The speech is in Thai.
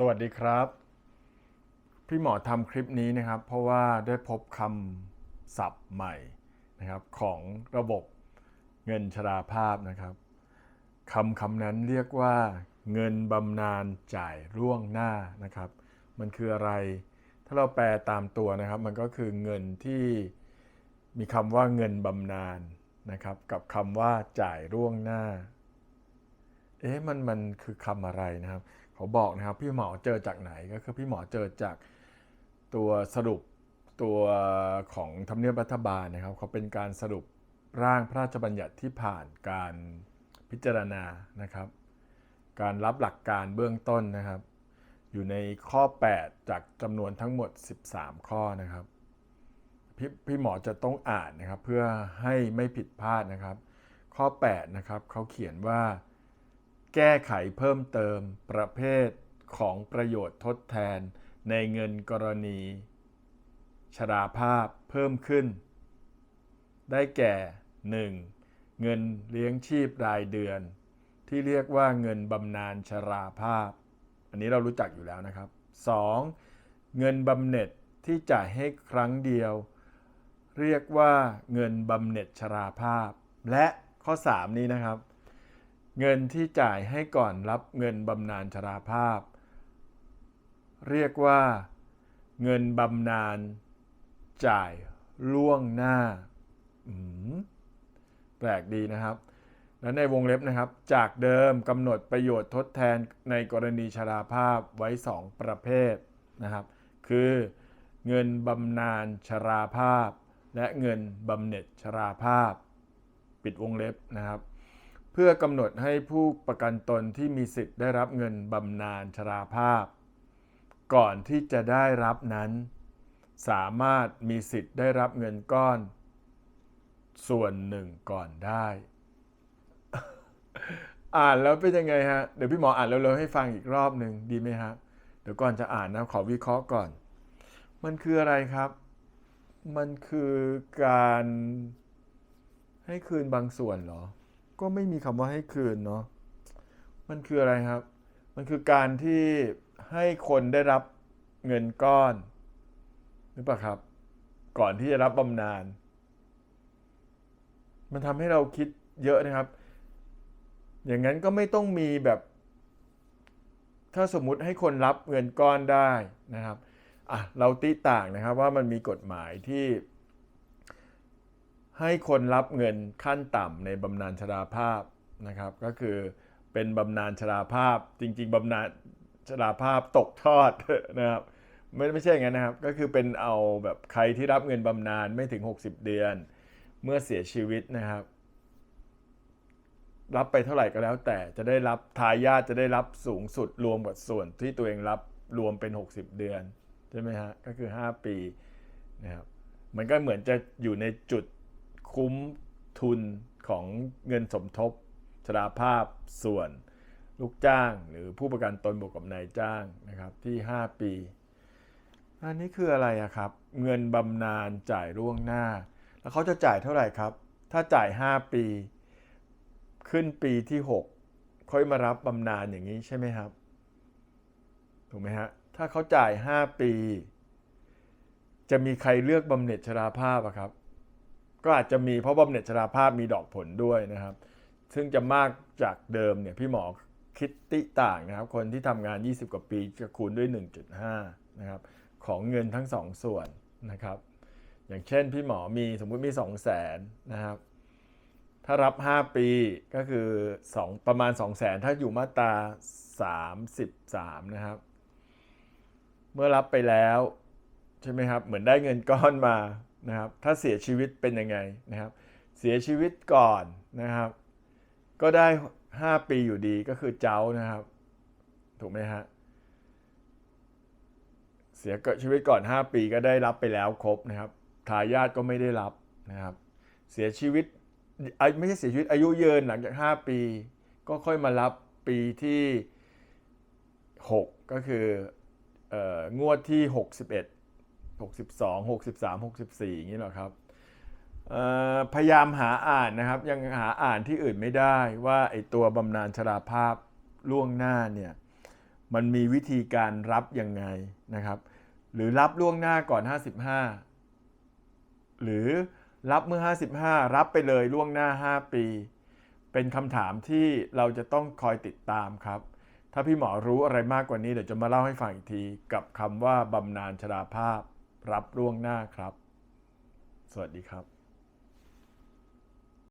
สวัสดีครับ พี่หมอทำคลิปนี้นะครับ เพราะว่าได้พบคำศัพท์ใหม่นะครับของระบบเงินชราภาพนะครับคำคำนั้นเรียกว่า เงินบำนาญจ่ายล่วงหน้านะครับ มันคืออะไร ถ้าเราแปลตามตัวนะครับ มันก็คือเงินที่มีคำว่าเงินบำนาญนะครับ กับคำว่าจ่ายล่วงหน้า เอ๊ะมันมันคือคำอะไรนะครับ เขาบอกนะครับพี่หมอเจอจากไหนก็คือพี่หมอเจอจากตัวสรุปตัวของทำเนียบรัฐบาลนะครับเขาเป็นการสรุปร่างพระราชบัญญัติที่ผ่านการพิจารณานะครับ การรับหลักการเบื้องต้นนะครับ อยู่ในข้อ 8 จากจำนวนทั้งหมด 13 ข้อนะครับพี่พี่หมอจะต้องอ่านนะครับเพื่อให้ไม่ผิดพลาดนะครับ ข้อ 8 นะครับเขาเขียนว่า แก้ไขเพิ่มเติมประเภทของประโยชน์ทดแทนในเงินกรณี ชราภาพเพิ่มขึ้น ได้แก่ 1. เงินเลี้ยงชีพรายเดือน ที่เรียกว่าเงินบำนาญชราภาพ อันนี้เรารู้จักอยู่แล้วนะครับ 2. เงินบำเหน็จที่จ่ายให้ครั้งเดียว เรียกว่าเงินบำเหน็จชราภาพ และข้อ 3 นี้นะครับ เงินที่จ่ายให้ก่อนรับเงินบำนาญชราภาพ เรียกว่า เงินบำนาญจ่ายล่วงหน้าแปลกดีนะครับ และในวงเล็บนะครับ จากเดิมกำหนดประโยชน์ทดแทนในกรณีชราภาพไว้ 2 ประเภทนะครับ คือเงินบำนาญชราภาพ และเงินบำเหน็จชราภาพ ปิดวงเล็บนะครับ พื่อกำหนดให้ผู้ประกันตนที่มีสิทธิ์ได้รับเงินบำนาญชราภาพ ก่อนที่จะได้รับนั้น สามารถมีสิทธิ์ได้รับเงินก้อน ส่วนหนึ่งก่อนได้ อ่านแล้วเป็นยังไงฮะ เดี๋ยวพี่หมออ่านเร็วๆให้ฟังอีกรอบหนึ่งดีไหมฮะ เดี๋ยวก่อนจะอ่านนะขอวิเคราะห์ก่อน มันคืออะไรครับ มันคือการให้คืนบางส่วนเหรอ ก็ไม่มีคำว่าให้คืนเนาะมันคืออะไรครับ มันคือการที่ให้คนได้รับเงินก้อนหรือเปล่าครับ ก่อนที่จะรับบำนาญมันทำให้เราคิดเยอะนะครับ อย่างนั้นก็ไม่ต้องมีแบบ ถ้าสมมุติให้คนรับเงินก้อนได้นะครับอะเราติต่างนะครับว่ามันมีกฎหมายที่ ให้คนรับเงินขั้นต่ำในบำนาญชราภาพนะครับ ก็คือเป็นบำนาญชราภาพจริง ๆบำนาญชราภาพตกทอดนะครับไม่ไม่ใช่อย่างนั้นนะครับ ก็คือเป็นเอาแบบใครที่รับเงินบำนาญไม่ถึง 60 เดือน เมื่อเสียชีวิตนะครับ รับไปเท่าไหร่ก็แล้ว แต่จะได้รับทายาทจะได้รับสูงสุดรวมกับส่วนที่ตัวเองรับรวมเป็น 60 เดือนใช่ไหมฮะก็คือ 5 ปีนะครับมันก็เหมือนจะอยู่ในจุด คุ้มทุนของเงินสมทบชราภาพส่วนลูกจ้างหรือผู้ประกันตนบวกกับนายจ้างนะครับที่ 5 ปี อันนี้คืออะไรครับ เงินบำนาญจ่ายล่วงหน้า แล้วเขาจะจ่ายเท่าไหร่ครับ ถ้าจ่าย 5 ปี ขึ้นปีที่ 6 ค่อยมารับบำนาญอย่างนี้ใช่ไหมครับ ถูกไหมฮะ ถ้าเขาจ่าย 5 ปี จะมีใครเลือกบำเหน็จชราภาพอะครับ ก็อาจจะมีเพราะบำเหน็จชราภาพมีดอกผลด้วยนะครับ ซึ่งจะมากจากเดิมเนี่ยพี่หมอคิดติต่างนะครับ คนที่ทำงาน 20 กว่าปีจะคูณด้วย 1.5 นะครับ ของเงินทั้งสองส่วนนะครับ อย่างเช่นพี่หมอมีสมมุติมี 2 0 0 0 0 0นะครับ ถ้ารับ 5 ปีก็คือ 2 ประมาณ 2 0 0 0 0 0ถ้าอยู่มาตรา 33 นะครับ เมื่อรับไปแล้วใช่ไหมครับ เหมือนได้เงินก้อนมา นะครับ ถ้าเสียชีวิตเป็นยังไงนะครับ เสียชีวิตก่อนนะครับ ก็ได้ 5 ปีอยู่ดีก็คือเจ้านะครับ ถูกไหมฮะ เสียชีวิตก่อน 5 ปีก็ได้รับไปแล้วครบนะครับ ทายาทก็ไม่ได้รับนะครับ เสียชีวิตไม่ใช่เสียชีวิตอายุเยืนหลังจาก 5 ปี ก็ค่อยมารับปีที่ 6 ก็คือเอ่องวดที่ 61 62 63 64 อย่างนี้หรอครับพยายามหาอ่านนะครับ ยังหาอ่านที่อื่นไม่ได้ว่าไอตัวบำนาญชราภาพล่วงหน้าเนี่ยมันมีวิธีการรับยังไงนะครับ หรือรับล่วงหน้าก่อน 55 หรือรับเมื่อ 55 รับไปเลยล่วงหน้า 5 ปี เป็นคำถามที่เราจะต้องคอยติดตามครับ ถ้าพี่หมอรู้อะไรมากกว่านี้เดี๋ยวจะมาเล่าให้ฟังอีกที กับคำว่าบำนาญชราภาพ รับล่วงหน้าครับ สวัสดีครับ